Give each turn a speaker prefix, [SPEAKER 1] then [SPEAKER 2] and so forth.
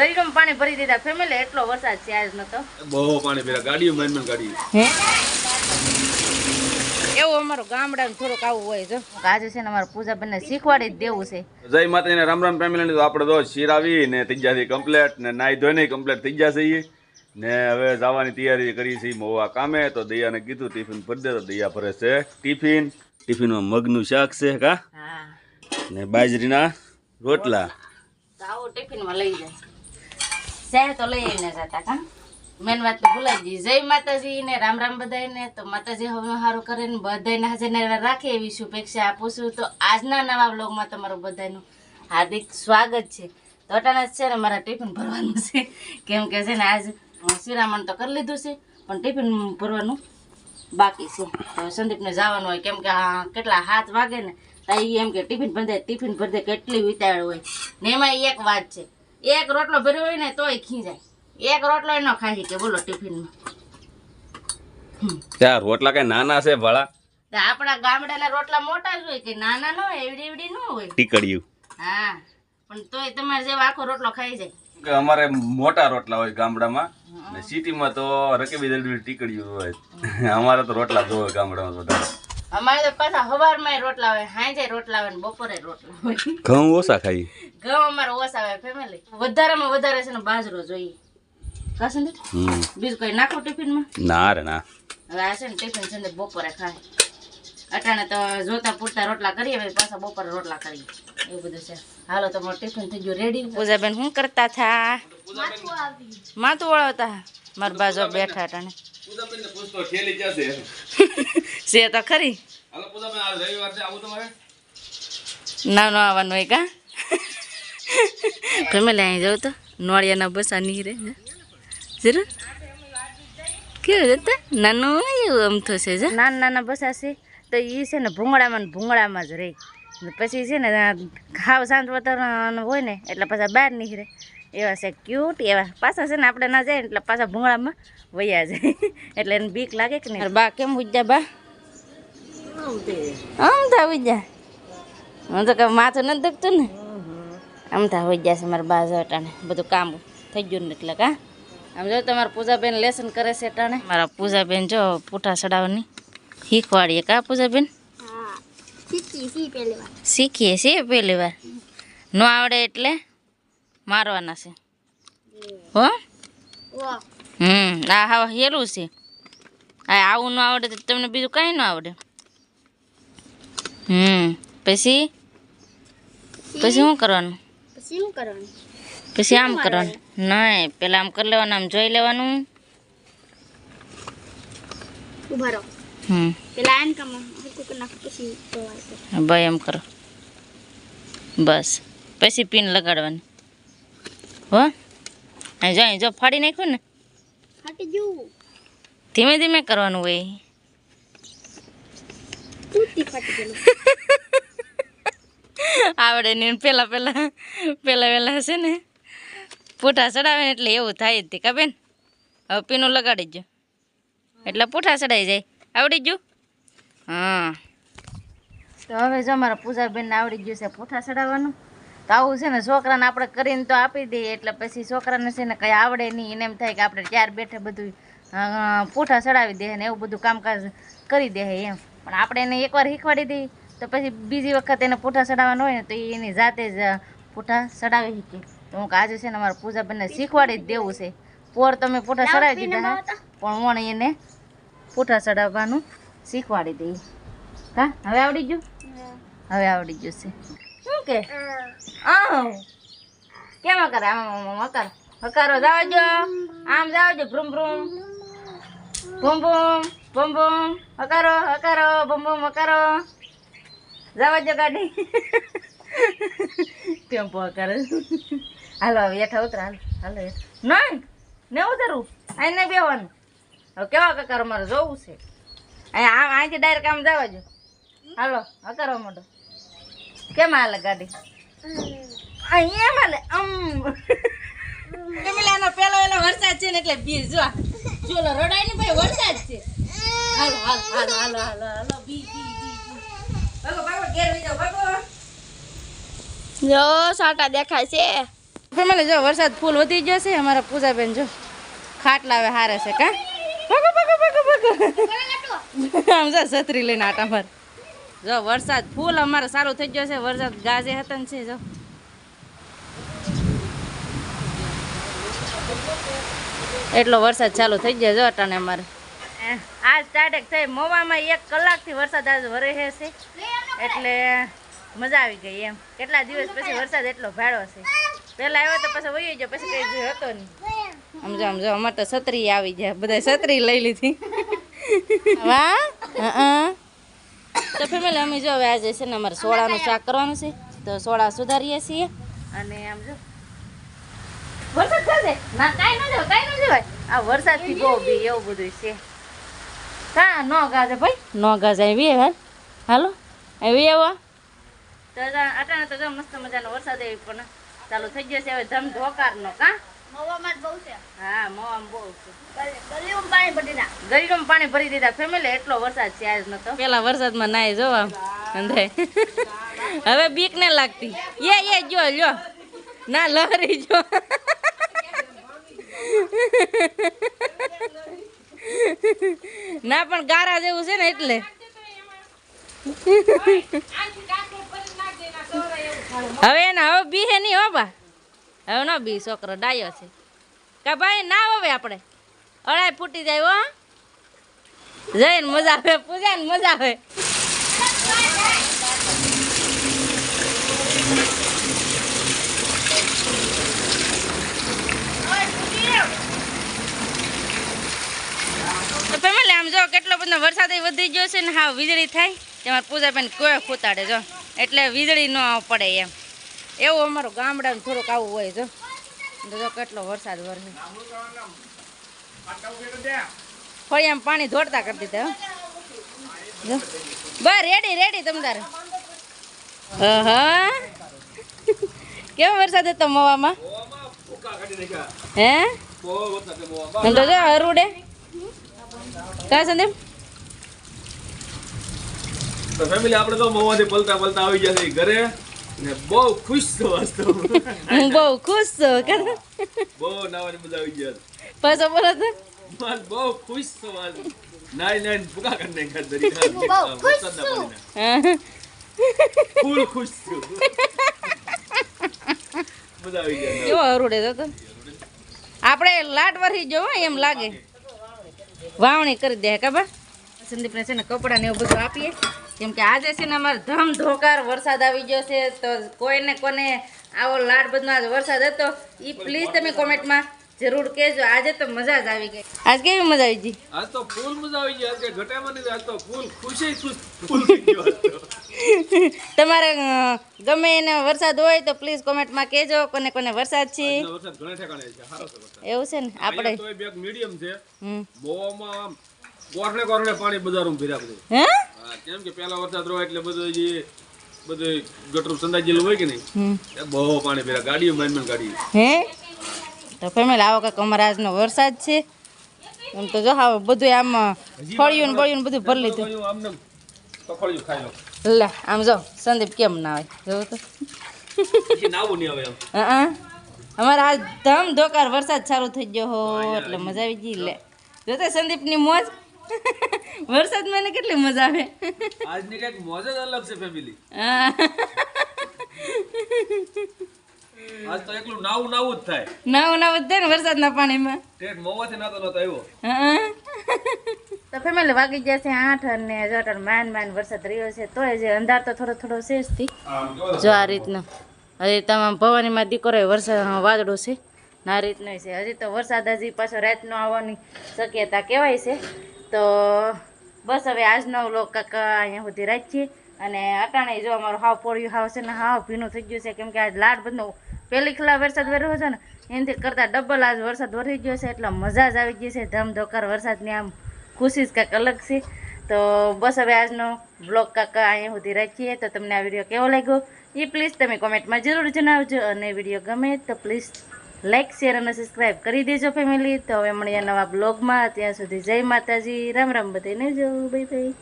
[SPEAKER 1] ગરીડોમાં પાણી ભરી દીધા ફેમિલી એટલો વરસાદ છે આજ નતો
[SPEAKER 2] બહુ પાણી પીરા ગાડીઓ મારી મારી ગાડી
[SPEAKER 1] હે? એવું અમારું ગામડાનું થોડુંક આવું હોય જો. આજે છે ને અમારે પૂજાબેનને શીખવાડી જ દેવું છે.
[SPEAKER 2] જય માતાજીને રામ રામ ફેમિલી તો આપણે તો શિરાવી ને જશે કમ્પ્લેટ ને નાઈ ધોઈને કમ્પ્લેટ થઈ જશે ને હવે જવાની તૈયારી કરી છે મોવા કામે. તો દૈયાને કીધું ટિફિન ભરી દે. તો દૈયા ભરે છે. ટિફિન ટિફિનમાં મગનું શાક છે કા? ને બાજરીના રોટલા.
[SPEAKER 1] તો આવું ટિફિનમાં લઈ જાય. શહેર તો લઈ આવીને જતા કા મેન વાત ભૂલાઈ જય માતાજી ને રામ રામ બધાને તો માતાજી હવે સારું કરે ને બધાને હાજર રાખે એવી શુભેચ્છા આપું છું. તો આજના નવા બ્લોગમાં તમારું બધાનું હાર્દિક સ્વાગત છે. તો અટાણા છે ને મારા ટિફિન ભરવાનું છે. કેમ કે છે ને આજ શિરામણ તો કરી લીધું છે, પણ ટિફિન ભરવાનું બાકી છે. તો સંદીપને જવાનું હોય, કેમ કે કેટલા હાથ વાગે ને, તો એમ કે ટિફિન ભરદે ટિફિન ભરદે કેટલી વિતાળ હોય. ને એમાં એક વાત છે. એક રોટલો ભર્યો હોય ને તોય ખી જાય એક રોટલો એનો ખાઈ કે બોલો ટિફિનમાં.
[SPEAKER 2] ત્યાં રોટલા કઈ નાના છે ભાળા
[SPEAKER 1] આપણા ગામડાના રોટલા મોટા જ હોય કે નાના ન હોય એવડી એવડી ન હોય.
[SPEAKER 2] ટીકડ્યું.
[SPEAKER 1] હા પણ તોય તમારે જેવો આખો રોટલો ખાઈ જાય.
[SPEAKER 2] કે અમારે મોટા રોટલા હોય ગામડામાં ને સિટીમાં તો રકેબી જલ્દી ટીકડ્યું હોય. અમારે તો રોટલા જ હોય ગામડામાં તો વધારે.
[SPEAKER 1] અમારે તો પાછા સવારમાં રોટલા હોય સાંજે રોટલા હોય ને બપોરે રોટલા હોય
[SPEAKER 2] ઘઉં ઓછા ખાઈ
[SPEAKER 1] ઘઉં અમારે ઓછા હોય ફેમિલી વધારેમાં વધારે છે ને બાજરો જોઈએ. કા બીજું કઈ નાખો ટિફિનમાં?
[SPEAKER 2] ના રે ના.
[SPEAKER 1] હવે આ છે ને ટિફિન છે ને બપોરે ખાય. અટાણે તો જોતા પૂરતા રોટલા કરીએ પછી પાછા બપોરે રોટલા કરીએ. એવું બધું છે. હાલો તો મારું ટિફિન થઈ ગયું રેડી પૂજાબેન શું કરતા થા? માથું વળાવતા મારા બાજુ બેઠા અટાણે
[SPEAKER 2] પૂજાબેનને પૂછતો ઠેલી ક્યાં છે?
[SPEAKER 1] છે તો ખરી.
[SPEAKER 2] હાલો પૂજાબેન આ રવિવાર છે આવું તમારે?
[SPEAKER 1] ના ન આવવાનું હોય કા? ફેમિલી અહીં જાઉં તો. નોળિયાના બસા નીરે જરૂર? કેવું જતા નાનું એવું અમથું છે જો નાના નાના બસા છે. તો એ છે ને ભૂંગળામાં ને ભૂંગળામાં જ રહે. ને પછી છે ને ખાવ શાંત વાતાવરણ હોય ને એટલે પાછા બહાર નીકળે એવા છે ક્યુટ એવા પાછા છે ને આપણે ના જાય ને એટલે પાછા ભૂંગળામાં વયા જાય. એટલે એને બીક લાગે કે નહીં? બા કેમ ઉજ્જા બા? આમ થા ઉજ્જા. હું તો કે માથું નથી દુખતું ને. આમ થા છે મારા બા અટાણે બધું કામ થઈ ગયું ને એટલે કા. આમ જો તમારા પૂજાબેન લેસન કરે છે અટાણે મારા પૂજાબેન જો પૂઠા ચડાવવાની. શીખવાડીએ કા પૂજાબેન? શીખીએ છીએ પહેલી વાર. ન આવડે એટલે? મારવાના છે. હો? હમ આ હા હેલું છે. આ આવું ન આવડે તો તમને બીજું કાંઈ ન આવડે. હમ પછી? પછી? શું કરવાનું?
[SPEAKER 3] પછી શું કરવાનું?
[SPEAKER 1] પછી આમ કરવાનું? નહીં પેલા આમ કરી લેવાનું આમ જોઈ લેવાનું.
[SPEAKER 3] ઊભા રહો.
[SPEAKER 1] હમ.
[SPEAKER 3] પેલા કામ પછી
[SPEAKER 1] ભાઈ એમ કરો. બસ. પછી પિન લગાડવાની. હો? અહીં જો અહીં જો, ફાડી નાખ્યું ને. ધીમે ધીમે કરવાનું હોય. આવડે ને પેલા પેલા પેલા પેલા હશે ને. પૂઠા ચડાવે ને એટલે એવું થાય જ કા બેન હવે પીનું લગાડી જો એટલે પૂઠા ચડાઈ જાય. આવડી ગયું? હા. તો હવે જો અમારા પૂજાબેનને આવડી ગયું છે પૂઠા ચડાવવાનું. તો આવું છે ને છોકરાને આપણે કરીને તો આપી દઈએ એટલે પછી છોકરાને છે ને કંઈ આવડે નહીં. એને એમ થાય કે આપણે ચાર બેઠે બધું પૂઠા ચડાવી દે ને એવું બધું કામકાજ કરી દે એમ. પણ આપણે એને એકવાર શીખવાડી દઈએ તો પછી બીજી વખત એને પૂઠા ચડાવવાનું હોય ને તો એની જાતે જ પૂઠા ચડાવી શીખે તો હું આજે છે ને અમારા પૂજાબેનને શીખવાડી જ દેવું છે. પોર તમે પૂઠા ચડાવી દીધા પણ હું એને પૂઠા ચડાવવાનું શીખવાડી દઈએ હા હવે આવડી ગયું? હવે આવડી ગયું છે. શું કે? આવ કેમ કરે આમ હકારો હકારો જાવજો આમ જાવજો ભ્રુમ ભ્રુમ. ભૂમ ભૂમ. ભૂમ ભૂમ. હકારો હકારો ભૂમ ભૂમ હકારો જાવજો ગાડી. ટેમ્પો હકારો હાલો, હવે હેઠા ઉતરા. હાલો હાલો નહીં ને ઉતરું. અહીં નહીં બેવાનું હવે કેવા કકારો મારે જોવું છે. અહીંયા આમ અહીંથી ડાયરેક્ટ આમ જવા જો હાલો હકારો મોટો કેમ હાલે ગાડી અહીંયા મને આમ કેમેલા પેલો એનો વરસાદ છે ને એટલે બી જો ચોલો રડાય ને ભાઈ વરસાદ છે. હાલો હાલો હાલો હાલો હાલો હાલો બી બી બી. ભાગો ભાગો ઘેર વઈ જાઓ ભાગો.
[SPEAKER 3] જો સાટા દેખાય છે.
[SPEAKER 1] પ્રમાણે જો વરસાદ ફૂલ વધી ગયો છે અમારા પૂજાબેન જો. ખાટલા હવે હારે છે કા? ભાગો ભાગો ભાગો ભાગો. આમ જો છત્રી લઈને આટા માર. જો વરસાદ ફૂલ અમારે સારું થઈ ગયો છે. વરસાદ ગાજે હતન છે જો. એટલો વરસાદ ચાલુ થઈ ગયો જો અટાને અમારે. આજ સ્ટાર્ટ થઈ મોવામાં એક કલાકથી વરસાદ આજ વરે છે. એટલે મજા આવી ગઈ એમ. કેટલા દિવસ પછી વરસાદ એટલો ભાડો છે. પહેલાં આવ્યો તો પછી વહી ગયો પછી કઈ હતો નહીં. સમજો સમજો અમારે તો છત્રી આવી જાય બધા છત્રી લઈ લીધી. વાહ હં. તો ફેમિલી અમે જો હવે આજે છે ને અમારે સોળાનું શાક કરવાનું છે. તો સોળા સુધારીએ છીએ. અને આમ જો વરસાદ થશે ના કાંઈ ન જવાય કાંઈ ન જવાય. આ વરસાદથી બહુ બી એવું બધું છે. કા નો ગાજે ભાઈ. નો ગાજે આવી હાલ. હાલો આવી આવો તો અટાણે તો મસ્ત મજાનો વરસાદ આવી પણ ચાલુ થઈ ગયો છે. હવે ધમ ધોકારનો કા?
[SPEAKER 3] મવામાં જ બહુ છે.
[SPEAKER 1] હા મોવામાં બહુ છે.
[SPEAKER 3] પાણી
[SPEAKER 1] ભરી દીધા. ફેમિલી એટલો વરસાદ છે આજ નતો. પેલા વરસાદમાં નાય જો આમ હવે બીક ને લાગતી. એ એ જો લ્યો ના લહરી જો. ના પણ ગારા જેવું છે ને એટલે. હવે એને હવે બી હે નહીં હો બા. હવે ન બી છોકરો ડાયો છે. કા ભાઈ ના હવે આપણે. અડાય ફૂટી જાય હો. જઈને મજા આવે પૂજા ને મજા આવે. ફેમિલી, આમ જો કેટલો બધો વરસાદ વધી ગયો છે ને હા વીજળી થાય. તેમાં પૂજાબેન કોઈ ખૂતાડે જો. એટલે વીજળી ન પડે એમ. એવું અમારું ગામડાનું થોડુંક આવું હોય જો. જો કેટલો વરસાદ વરસે ફળિયામાં પાણી ધોડતા કરી દીધા બસ રેડી રેડી તમ તારે. અહં. કેવો વરસાદ હતો મવામાં? હે? તો જો હરુડે. કા સંદીપ
[SPEAKER 2] તો ફેમિલી આપણે તો મોમાંથી પલતા પલતા આવી ગયા છે, ઘરે. ને બહુ ખુશ છો વાસ્તવ
[SPEAKER 1] હું બહુ ખુશ છું કે
[SPEAKER 2] બહુ નાવાની મજા આવી ગયા
[SPEAKER 1] પાછો બોલો તો.
[SPEAKER 2] મન બહુ ખુશ છો આજ નાઈ નાઈ ભૂકા કરી ઘર દરી
[SPEAKER 1] બહુ.
[SPEAKER 2] ફૂલ ખુશ છું. મજા આવી ગયા
[SPEAKER 1] કેવો અરુડે તો આપણે લાટ વરસી જો એમ લાગે. વાવણી કરી દે ખબર? સંદીપને છે ને કપડાં ને એવું બધું આપીએ. કેમ કે આજે છે ને અમારે ધમ ધોકાર વરસાદ આવી ગયો છે તો કોઈને કોને આવો લાડ બધનો વરસાદ હતો એ પ્લીઝ તમે કોમેન્ટમાં જરૂર કહેજો આજે તો મજા જ આવી ગઈ. આજ કેવી મજા આવી ગઈ?
[SPEAKER 2] આજ તો ફૂલ મજા આવી ગઈ આજ કે ઘટામાં નહીં આજ તો ફૂલ ખુશી ખુશ ફૂલ આજ
[SPEAKER 1] તમારે ગમે એને વરસાદ હોય તો પ્લીઝ કોમેન્ટમાં કહેજો કોને કોને વરસાદ છે.
[SPEAKER 2] વરસાદ ઘણા ઠેકાણે છે સારો છે
[SPEAKER 1] એવું છે ને? આપણે
[SPEAKER 2] તો બેગ મીડિયમ છે. મોવામાં કોરણે કોરણે પાણી બજારમાં ભીરા બધું.
[SPEAKER 1] હા?
[SPEAKER 2] કેમ કે પેલા વરસાદ રહ્યો એટલે બધું જે બધું ગટરું સંદાજેલું હોય કે નહીં? બહુ પાણી પેલા ગાડીઓ માન માન ગાડી
[SPEAKER 1] હે? તો ફેમિલી આવો કંઈક અમારા વરસાદ છે. એમ તો જો હવે બધું આમ ફળિયું ને બળિયું ને બધું ભરી લીધું.
[SPEAKER 2] લો.
[SPEAKER 1] આમ જો સંદીપ કેમ ના આવે? જોવું તો. હા અમારા આજ ધમ ધોકાર વરસાદ સારો થઈ ગયો હો એટલે મજા આવી ગઈ લે. જોતે સંદીપની મોજ. વરસાદમાં એને કેટલી મજા આવે?
[SPEAKER 2] આજની કંઈક મોજ જ અલગ છે ફેમિલી આજ તો એકલું નાવું નાવું જ થાય.
[SPEAKER 1] નાવું નાવું જ થાય ને વરસાદના પાણીમાં?
[SPEAKER 2] ઠેઠ મોવાથી નાતો નતો આવ્યો.
[SPEAKER 1] તો ફેમિલી વાગી ગયા છે આઠ અને જટર માન માન વરસાદ રહ્યો છે તોય જે અંધાર તો થોડો થોડો છે જ થી. જો આ રીતનો. હજી તમામ ભવાનીમાં દીકરો વરસાદ વાદળો છે. ને આ રીતનો છે. હજી તો વરસાદ હજી પાછો રાતનો આવવાની શક્યતા કહેવાય છે. તો બસ હવે આજનો લોક કાકા અહીંયા સુધી રાખીએ. અને અટાણે જો અમારું હાવ પોળિયું હાવ છે ને હાવ ભીનું થઈ ગયું છે. કેમ કે આજ લાડ બધો પહેલી ખલા વરસાદ વર્યો છે ને, એનાથી કરતાં ડબલ આજ વરસાદ વરી ગયો છે. એટલે મજા જ આવી ગઈ છે. ધમધોકાર વરસાદની આમ ખુશી જ કાંઈક અલગ છે. તો બસ હવે આજનો બ્લોગ કાકા અહીંયા સુધી રાખીએ. તો તમને આ વીડિયો કેવો લાગ્યો? એ પ્લીઝ તમે કોમેન્ટમાં જરૂર જણાવજો. અને વીડિયો ગમે તો પ્લીઝ લાઇક શેર અને સબસ્ક્રાઈબ કરી દેજો ફેમિલી તો હવે મળીએ નવા બ્લોગમાં ત્યાં સુધી જય માતાજી. રામ રામ બધાને જો. Bye bye